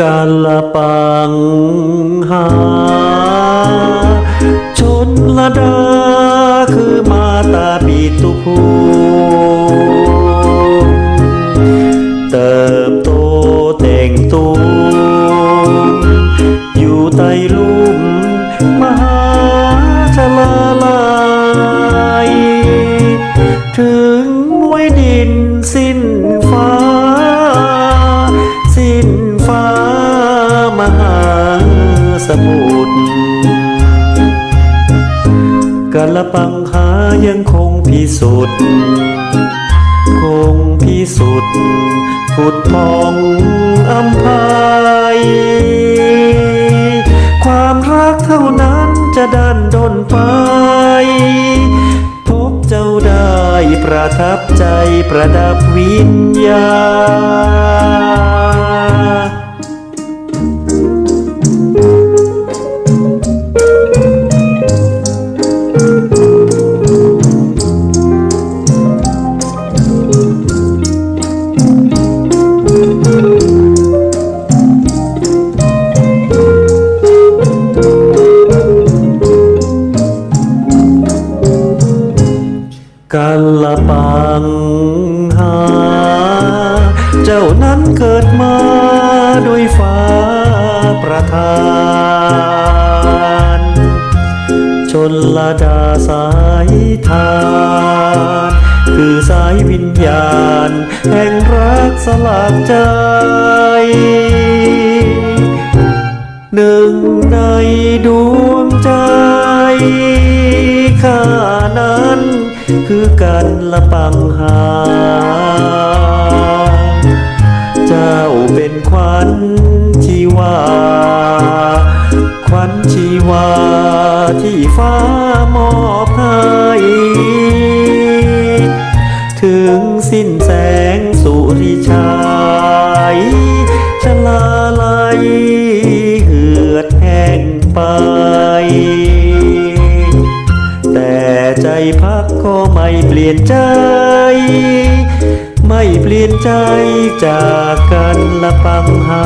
กาละปังหา ชนละดาคือมาตาปีตุภู สมุทรกาละปังหายังคงพิสุทธิ์คงพิสุทธิ์ผุดพองอำพายความรักเท่านั้นจะดันดนไปพบเจ้าได้ประทับใจประดับวิญญา ลละปังหา เจ้านั้นเกิดมาด้วยฟ้าประทาน ชนละดาสายทาน คือสายวิญญาณ แห่งรักสลักใจ หนึ่งในดวงใจข้านั้น คือกันละปังหา เจ้าเป็นขวัญชีวา ขวัญชีวาที่ฟ้ามอบให้ถึงสิ้นแสงสุริชายชลา พักก็ไม่เปลี่ยนใจ ไม่เปลี่ยนใจจากกันละปังหา